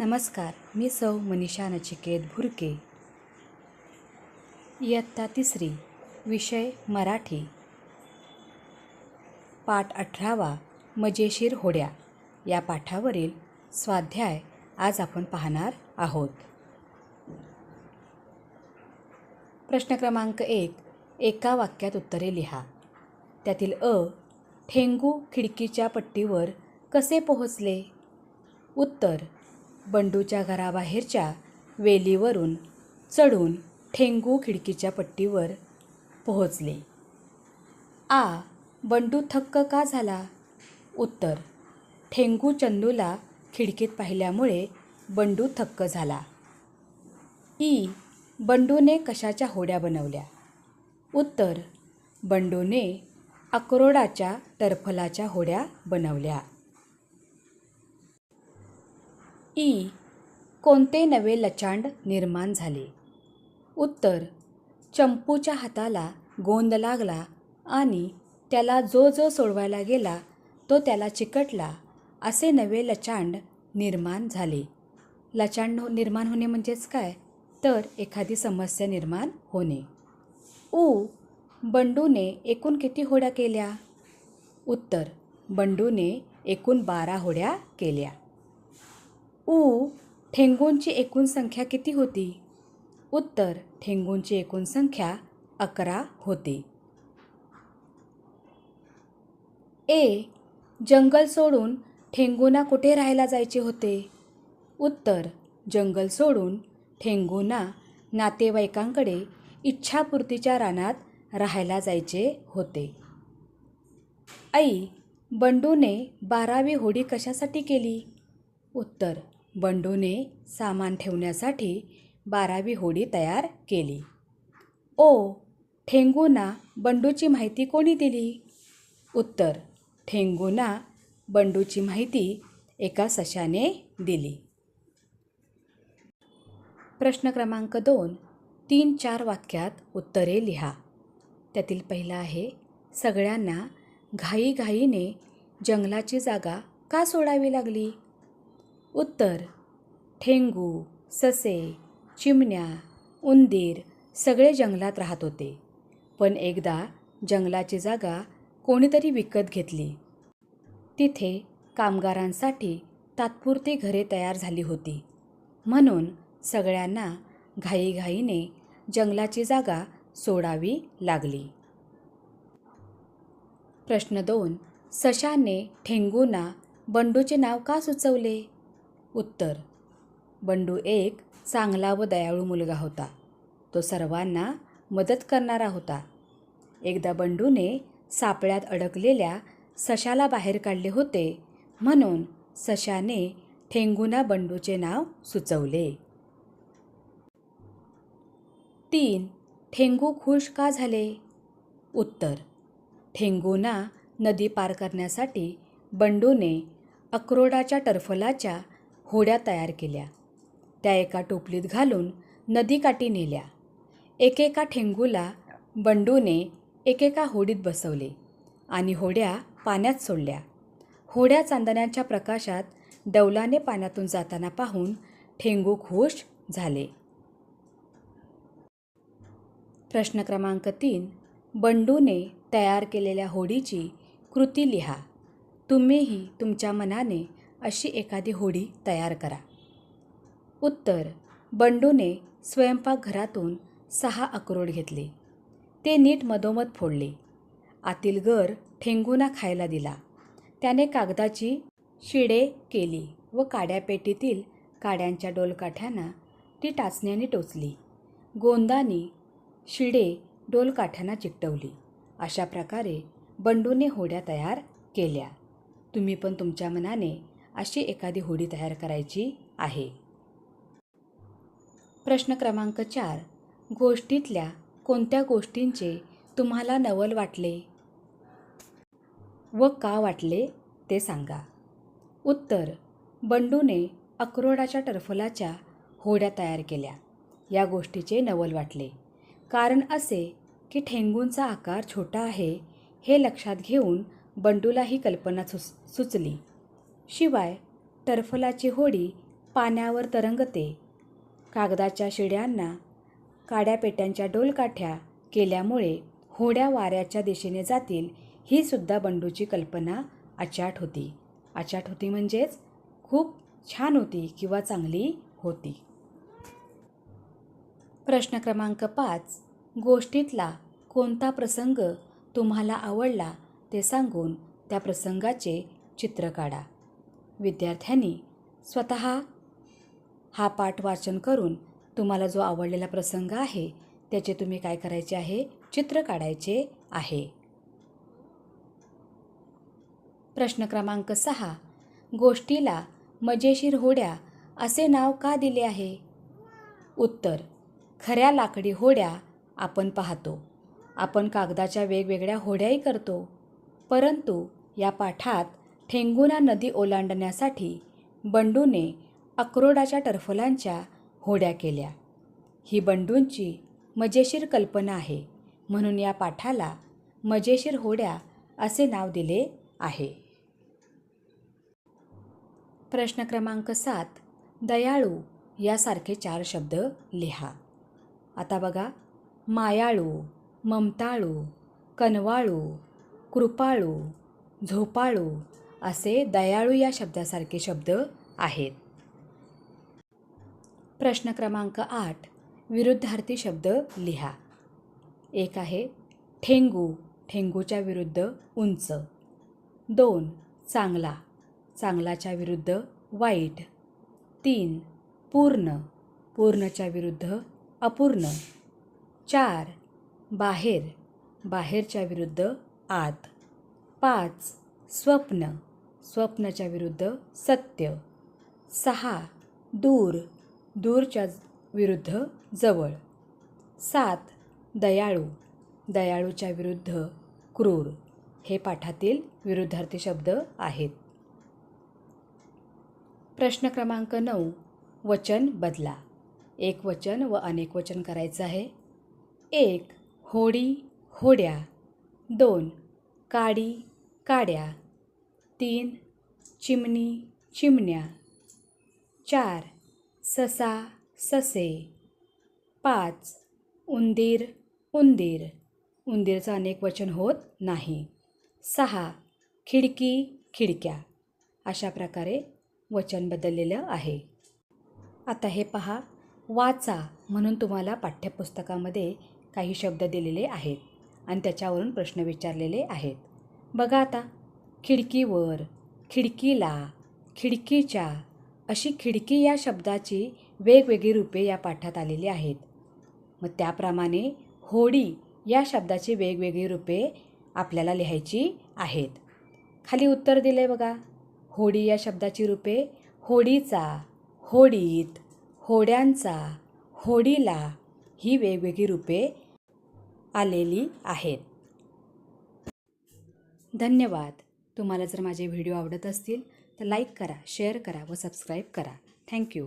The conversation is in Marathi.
नमस्कार मी सौ मनीषा नचिकेत भुरके. इयत्ता तिसरी विषय मराठी. पाठ अठरावा मजेशीर होड्या. या पाठावरील स्वाध्याय आज आपण पाहणार आहोत. प्रश्न क्रमांक एक एका वाक्यात उत्तरे लिहा. त्यातील अ ठेंगू खिडकीच्या पट्टीवर कसे पोहोचले? उत्तर बंडूच्या घराबाहेरच्या वेलीवरून चढून ठेंगू खिडकीच्या पट्टीवर पोहोचले. आ बंडू थक्क का झाला उत्तर. ठेंगू चंदूला खिडकीत पाहिल्यामुळे बंडू थक्क झाला. ई बंडूने कशाच्या होड्या बनवल्या उत्तर. बंडूने अक्रोडाच्या टरफलाच्या होड्या बनवल्या. ई. कोणते नवे लचांड निर्माण झाले? उत्तर. चंपूच्या हाताला गोंद लागला आणि त्याला जो जो सोडवायला गेला तो त्याला चिकटला असे नवे लचांड निर्माण झाले. लचांड हो निर्माण होणे म्हणजेच काय? तर एखादी समस्या निर्माण होणे. ऊ बंडूने एकूण किती होड्या केल्या? उत्तर. बंडूने एकूण बारा होड्या केल्या. ऊ ठेंगूंची एकूण संख्या किती होती? उत्तर ठेंगूंची एकूण संख्या अकरा होती. ए जंगल सोडून ठेंगूना कुठे राहायला जायचे होते? उत्तर जंगल सोडून ठेंगूना नातेवाईकांकडे इच्छापूर्तीच्या रानात राहायला जायचे होते. आई बंडूने बारावी होडी कशासाठी केली? उत्तर. बंडूने सामान ठेवण्यासाठी बारावी होडी तयार केली. ओ ठेंगूना बंडूची माहिती कोणी दिली? उत्तर. ठेंगूना बंडूची माहिती एका सशाने दिली. प्रश्न क्रमांक दोन. तीन चार वाक्यात उत्तरे लिहा. त्यातील पहिला आहे सगळ्यांना घाईघाईने जंगलाची जागा का सोडावी लागली? उत्तर ठेंगू ससे चिमण्या उंदीर सगळे जंगलात राहत होते. पण एकदा जंगलाची जागा कोणीतरी विकत घेतली. तिथे कामगारांसाठी तात्पुरती घरे तयार झाली होती. म्हणून सगळ्यांना घाईघाईने जंगलाची जागा सोडावी लागली. प्रश्न दोन सशाने ठेंगूना बंडूचे नाव का सुचवले? उत्तर. बंडू एक चांगला व दयाळू मुलगा होता. तो सर्वांना मदत करणारा होता. एकदा बंडूने सापळ्यात अडकलेल्या सशाला बाहेर काढले होते म्हणून सशाने ठेंगुना बंडूचे नाव सुचवले. तीन. ठेंगू खुश का झाले? उत्तर. ठेंगूना नदी पार करण्यासाठी बंडूने अक्रोडाच्या टर्फलाच्या होड्या तयार केल्या. त्या एका टोपलीत घालून नदीकाठी नेल्या. एकेका ठेंगूला बंडूने एकेका होडीत बसवले आणि होड्या पाण्यात सोडल्या. होड्या चांदण्याच्या प्रकाशात डौलाने पाण्यातून जाताना पाहून ठेंगू खुश झाले. प्रश्न क्रमांक तीन. बंडूने तयार केलेल्या होडीची कृती लिहा. तुम्हीही तुमच्या मनाने अशी एखादी होडी तयार करा. उत्तर बंडूने स्वयंपाकघरातून सहा अक्रोड घेतले. ते नीट मधोमध फोडले. आतील गर ठेंगूना खायला दिला. त्याने कागदाची शिडे केली व काड्यापेटीतील काड्यांच्या डोलकाठ्यांना ती टाचण्याने टोचली. गोंदानी शिडे डोलकाठ्यांना चिकटवली. अशा प्रकारे बंडूने होड्या तयार केल्या. तुम्ही पण तुमच्या मनाने अशी एखादी होडी तयार करायची आहे. प्रश्न क्रमांक चार. गोष्टीतल्या कोणत्या गोष्टींचे तुम्हाला नवल वाटले? व का वाटले ते सांगा. उत्तर. बंडूने अक्रोडाच्या टर्फलाच्या होड्या तयार केल्या. या गोष्टीचे नवल वाटले. कारण असे की ठेंगूंचा आकार छोटा आहे हे लक्षात घेऊन बंडूला ही कल्पना सुच सुचली. शिवाय टरफलाची होडी पाण्यावर तरंगते. कागदाच्या शिड्यांना काड्यापेट्यांच्या डोलकाठ्या केल्यामुळे होड्या वाऱ्याच्या दिशेने जातील ही सुद्धा बंडूची कल्पना अचाट होती. अचाट होती म्हणजेच खूप छान होती किंवा चांगली होती. प्रश्न क्रमांक पाच. गोष्टीतला कोणता प्रसंग तुम्हाला आवडला ते सांगून त्या प्रसंगाचे चित्र काढा. विद्यार्थ्यांनी स्वतः हा पाठ वाचन करून तुम्हाला जो आवडलेला प्रसंग आहे त्याचे तुम्ही काय करायचे आहे? चित्र काढायचे आहे. प्रश्न क्रमांक सहा. गोष्टीला मजेशीर होड्या असे नाव का दिले आहे? उत्तर. खऱ्या लाकडी होड्या आपण पाहतो. आपण कागदाच्या वेगवेगळ्या होड्याही करतो. परंतु या पाठात ठेंगुना नदी ओलांडण्यासाठी बंडूने अक्रोडाच्या टरफलांच्या होड्या केल्या. ही बंडूंची मजेशीर कल्पना आहे म्हणून या पाठाला मजेशीर होड्या असे नाव दिले आहे. प्रश्न क्रमांक सात दयाळू यासारखे चार शब्द लिहा. आता बघा मायाळू ममताळू कनवाळू कृपाळू झोपाळू असे दयाळू या शब्दासारखे शब्द आहेत. प्रश्न क्रमांक आठ विरुद्धार्थी शब्द लिहा. एक आहे ठेंगू ठेंगूच्या विरुद्ध उंच. दोन चांगला चांगलाच्या विरुद्ध वाईट. तीन पूर्ण पूर्णच्या विरुद्ध अपूर्ण. चार बाहेर बाहेरच्या विरुद्ध आत. पाच स्वप्न. स्वप्नाच्या विरुद्ध सत्य. सहा. दूर. दूरच्या विरुद्ध जवळ. सात. दयाळू. दयाळूच्या विरुद्ध क्रूर. हे पाठातील विरुद्धार्थी शब्द आहेत. प्रश्न क्रमांक नऊ. वचन बदला. एक वचन व अनेक वचन करायचं आहे. एक. होडी होड्या. दोन. काडी काड्या. तीन चिमणी चिमण्या. चार ससा ससे. पाच उंदीर उंदीर. उंदीरचं अनेक वचन होत नाही. सहा खिडकी खिडक्या. अशा प्रकारे वचन बदललेलं आहे. आता हे पहा वाचा म्हणून तुम्हाला पाठ्यपुस्तकामध्ये काही शब्द दिलेले आहेत आणि त्याच्यावरून प्रश्न विचारलेले आहेत. बघा आता. खिडकीवर खिडकीला खिडकीच्या अशी खिडकी या शब्दाची वेगवेगळी रूपे या पाठात आलेली आहेत. मग त्याप्रमाणे होडी या शब्दाची वेगवेगळी रूपे आपल्याला लिहायची आहेत. खाली उत्तर दिले बघा. होडी या शब्दाची रूपे होडीचा होडीत होड्यांचा होडीला ही वेगवेगळी रूपे आलेली आहेत. धन्यवाद. तुम्हाला जर माझे व्हिडिओ आवडत असतील तर लाईक करा शेअर करा व सबस्क्राईब करा. थँक्यू